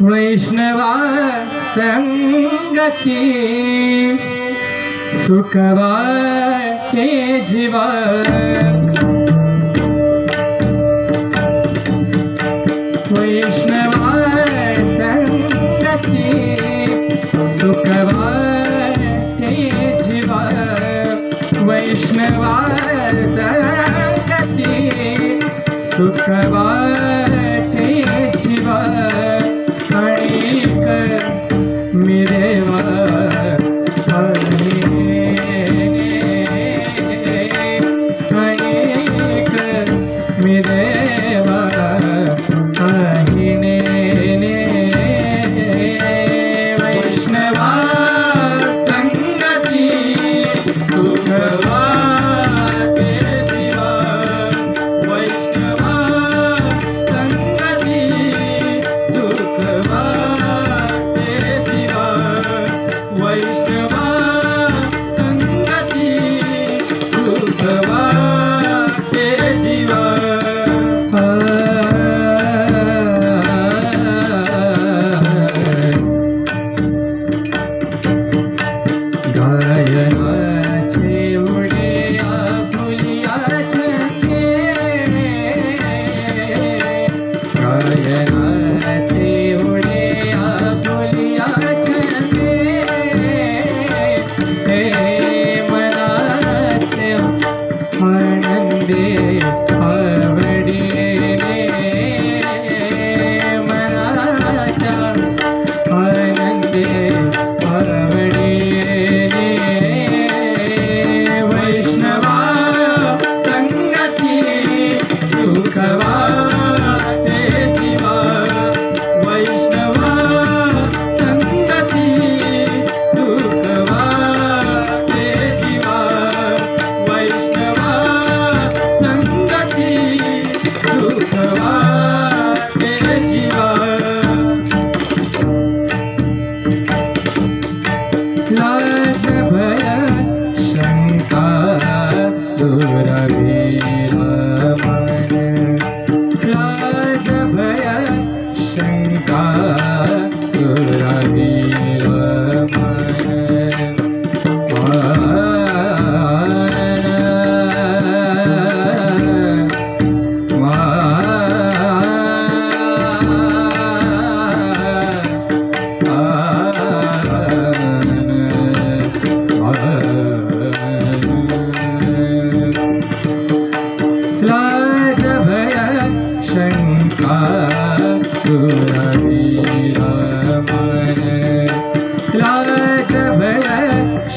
वैष्णवा संगती सुखवा ते जीवा वैष्णवा संगती सुखवा ते जीवा वैष्णवा संगती सुखवा ते जीवा मेरे मन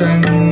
action.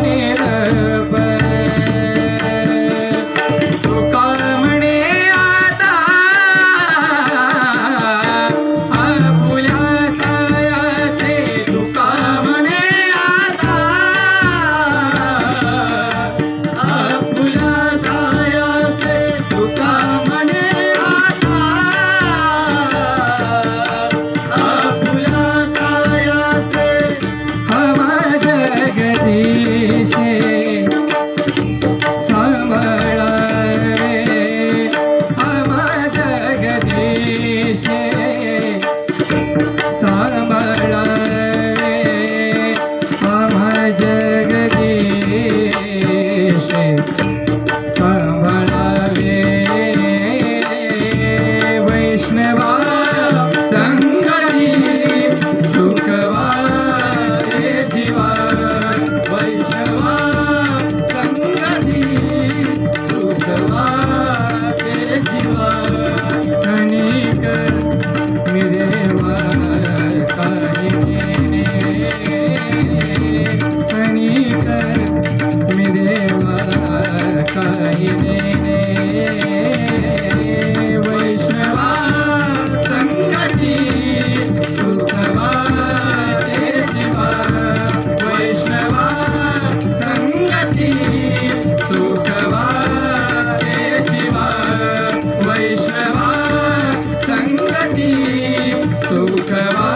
सुखवा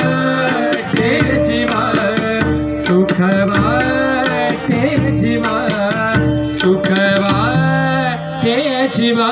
रे जीवा सुखवा रे जीवा सुखवा रे जीवा